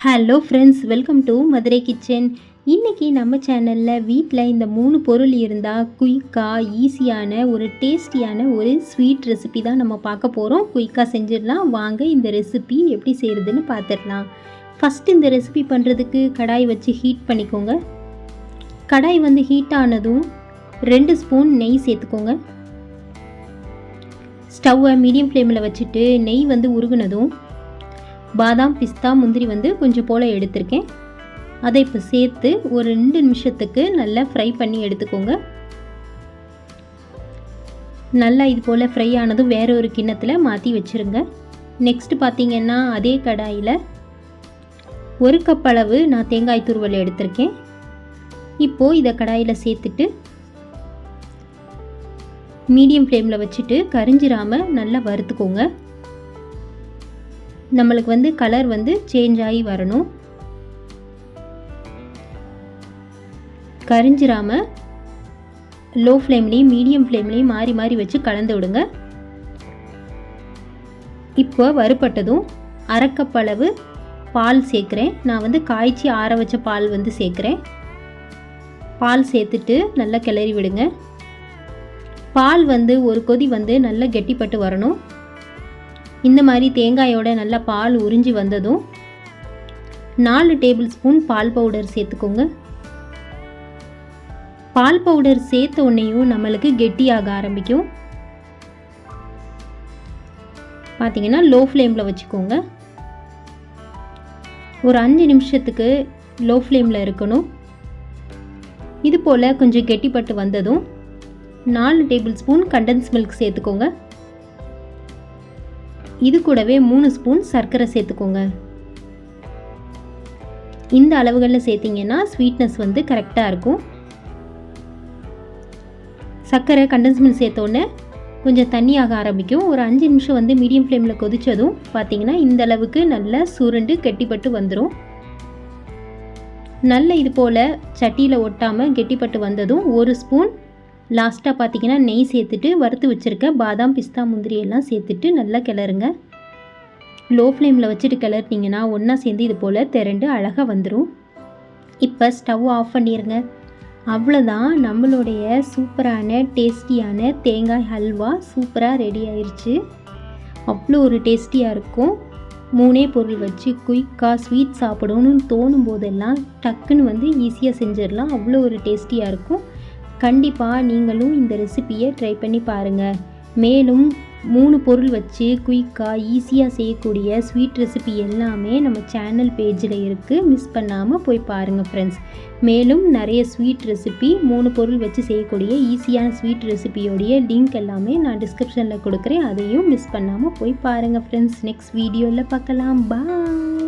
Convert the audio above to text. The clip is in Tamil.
Hello friends welcome to Madurai kitchen இன்றைக்கி நம்ம சேனலில் வீட்டில் இந்த மூணு பொருள் இருந்தால் குயிக்காக ஈஸியான ஒரு டேஸ்டியான ஒரு ஸ்வீட் ரெசிபி தான் நம்ம பார்க்க போகிறோம் குயிக்காக செஞ்சிடலாம். வாங்க இந்த ரெசிபி எப்படி செய்கிறதுன்னு பார்த்துடலாம். ஃபஸ்ட்டு இந்த ரெசிபி பண்ணுறதுக்கு கடாய் வச்சு ஹீட் பண்ணிக்கோங்க. கடாய் வந்து ஹீட் ஆனதும் ரெண்டு ஸ்பூன் நெய் சேர்த்துக்கோங்க. ஸ்டவ்வை மீடியம் ஃப்ளேமில் வச்சுட்டு நெய் வந்து உருகுனதும் பாதாம் பிஸ்தா முந்திரி வந்து கொஞ்சம் போல் எடுத்திருக்கேன். அதை இப்போ சேர்த்து ஒரு ரெண்டு நிமிஷத்துக்கு நல்லா ஃப்ரை பண்ணி எடுத்துக்கோங்க. நல்லா இது போல் ஃப்ரை ஆனதும் வேற ஒரு கிண்ணத்தில் மாற்றி வச்சுருங்க. நெக்ஸ்ட் பார்த்திங்கன்னா அதே கடாயில் ஒரு கப் அளவு நான் தேங்காய் துருவல் எடுத்திருக்கேன். இப்போது இதை கடாயில் சேர்த்துட்டு மீடியம் ஃப்ளேமில் வச்சுட்டு கரிஞ்சிராமல் நல்லா வறுத்துக்கோங்க. நம்மளுக்கு வந்து கலர் வந்து சேஞ்ச் ஆகி வரணும். கரிஞ்சிராமல் லோ ஃப்ளேம்லேயும் மீடியம் ஃப்ளேம்லேயும் மாறி மாறி வச்சு கலந்து விடுங்க. இப்போ வறுப்பட்டதும் அரைக்கப்பளவு பால் சேர்க்குறேன். நான் வந்து காய்ச்சி ஆற வச்ச பால் வந்து சேர்க்குறேன். பால் சேர்த்துட்டு நல்லா கிளறி விடுங்க. பால் வந்து ஒரு கொதி வந்து நல்லா கெட்டிப்பட்டு வரணும். இந்த மாதிரி தேங்காயோட நல்லா பால் உறிஞ்சி வந்ததும் நாலு டேபிள் ஸ்பூன் பால் பவுடர் சேர்த்துக்கோங்க. பால் பவுடர் சேர்த்த உடனேயும் நம்மளுக்கு கெட்டியாக ஆரம்பிக்கும். பார்த்தீங்கன்னா லோ ஃப்ளேமில் வச்சுக்கோங்க. ஒரு அஞ்சு நிமிஷத்துக்கு லோ ஃப்ளேமில் இருக்கணும். இது போல் கொஞ்சம் கெட்டிப்பட்டு வந்ததும் நாலு டேபிள் ஸ்பூன் கண்டன்ஸ் மில்க் சேர்த்துக்கோங்க. இது கூடவே மூணு ஸ்பூன் சர்க்கரை சேர்த்துக்கோங்க. இந்த அளவுகளில் சேர்த்திங்கன்னா ஸ்வீட்னஸ் வந்து கரெக்டாக இருக்கும். சர்க்கரை கண்டன்ஸ் மில்க் சேர்த்தோன்னே கொஞ்சம் தண்ணியாக ஆரம்பிக்கும். ஒரு அஞ்சு நிமிஷம் வந்து மீடியம் ஃப்ளேமில் கொதித்ததும் பார்த்தீங்கன்னா இந்த அளவுக்கு நல்லா சுருண்டு கெட்டிப்பட்டு வந்துடும் நல்ல இது போல் சட்டியில் ஒட்டாமல் கெட்டிப்பட்டு வந்ததும் ஒரு ஸ்பூன் லாஸ்ட்டாக பார்த்தீங்கன்னா நெய் சேர்த்துட்டு வறுத்து வச்சுருக்க பாதாம் பிஸ்தா முந்திரி எல்லாம் சேர்த்துட்டு நல்லா கிளறுங்க. லோ ஃப்ளேமில் வச்சுட்டு கிளறினீங்கன்னா ஒன்றா சேர்ந்து இது போல் திரண்டு அழகாக வந்துடும் இப்போ ஸ்டவ் ஆஃப் பண்ணிடுங்க அவ்வளோதான் நம்மளுடைய சூப்பரான டேஸ்டியான தேங்காய் ஹல்வா சூப்பராக ரெடி ஆயிடுச்சு அவ்வளோ ஒரு டேஸ்டியாக இருக்கும். மூணே பொருள் வச்சு குயிக்காக ஸ்வீட் சாப்பிடணும்னு தோணும் போதெல்லாம் டக்குன்னு வந்து ஈஸியாக செஞ்சிடலாம். அவ்வளோ ஒரு டேஸ்டியாக இருக்கும். கண்டிப்பாக நீங்களும் இந்த ரெசிப்பியை ட்ரை பண்ணி பாருங்கள் மேலும் மூணு பொருள் வச்சு குயிக்காக ஈஸியாக செய்யக்கூடிய ஸ்வீட் ரெசிபி எல்லாமே நம்ம சேனல் பேஜில் இருக்குது மிஸ் பண்ணாமல் போய் பாருங்கள் ஃப்ரெண்ட்ஸ் மேலும் நிறைய ஸ்வீட் ரெசிபி மூணு பொருள் வச்சு செய்யக்கூடிய ஈஸியான ஸ்வீட் ரெசிபியோடைய லிங்க் எல்லாமே நான் டிஸ்கிரிப்ஷனில் கொடுக்குறேன். அதையும் மிஸ் பண்ணாமல் போய் பாருங்கள் ஃப்ரெண்ட்ஸ் நெக்ஸ்ட் வீடியோவில் பார்க்கலாம். பாய்